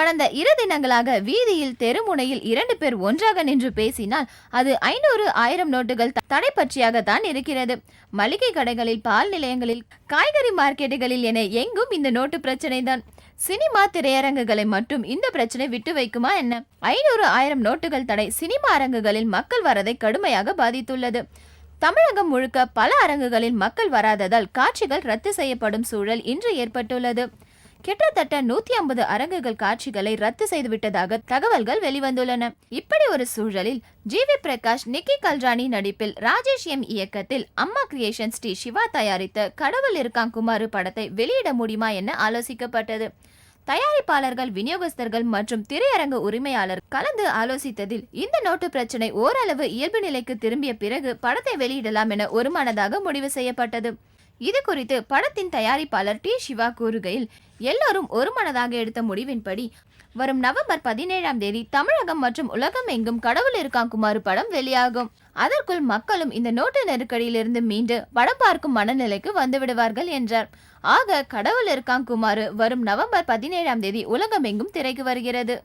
கடந்த இரு தினங்களாக வீதியில் தெருமுனையில் இரண்டு பேர் ஒன்றாக நின்று பேசினால் அது ஐநூறு ஆயிரம் நோட்டுகள் தடை பற்றியாகத்தான் இருக்கிறது. மளிகை கடைகளில் பால் நிலையங்களில் காய்கறி மார்க்கெட்டுகளில் என எங்கும் இந்த நோட்டு பிரச்சனை தான். சினிமா திரையரங்குகளை மட்டும் இந்த பிரச்சனை விட்டு வைக்குமா என்ன? ஐநூறு ஆயிரம் நோட்டுகள் தடை சினிமா அரங்குகளில் மக்கள் வரதை கடுமையாக பாதித்துள்ளது. தமிழகம் முழுக்க பல அரங்குகளில் மக்கள் வராததால் காட்சிகள் ரத்து செய்யப்படும் சூழல் இன்று ஏற்பட்டுள்ளது. கிட்டத்தட்ட நூத்தி ஐம்பது அரங்குகள் காட்சிகளை ரத்து செய்துவிட்டதாக தகவல்கள் வெளிவந்துள்ளன. இப்படி ஒரு சூழலில் ஜி வி பிரகாஷ் நிக்கி கல்ராணி நடிப்பில் ராஜேஷ் எம் இயக்கத்தில் அம்மா கிரியேஷன் ஸ்ரீ சிவா தயாரித்த கடவுள் இருக்கான் குமாரு படத்தை வெளியிட முடியுமா என ஆலோசிக்கப்பட்டது. தயாரிப்பாளர்கள் விநியோகஸ்தர்கள் மற்றும் திரையரங்கு உரிமையாளர் கலந்து ஆலோசித்ததில் இந்த நோட்டு பிரச்சனை ஓரளவு இயல்பு நிலைக்கு திரும்பிய பிறகு படத்தை வெளியிடலாம் என ஒருமனதாக முடிவு செய்யப்பட்டது. இது குறித்து படத்தின் தயாரிப்பாளர் டி. சிவா கூறுகையில் எல்லோரும் ஒருமனதாக எடுத்த முடிவின்படி வரும் நவம்பர் பதினேழாம் தேதி தமிழகம் மற்றும் உலகம் எங்கும் கடவுள் இருக்கான் குமார் படம் வெளியாகும். அதற்குள் மக்களும் இந்த நோட்டு நெருக்கடியிலிருந்து மீண்டு படம் பார்க்கும் மனநிலைக்கு வந்துவிடுவார்கள் என்றார். ஆக கடவுள் இருக்கான் குமாரு வரும் நவம்பர் பதினேழாம் தேதி உலகமெங்கும் திரைக்கு வருகிறது.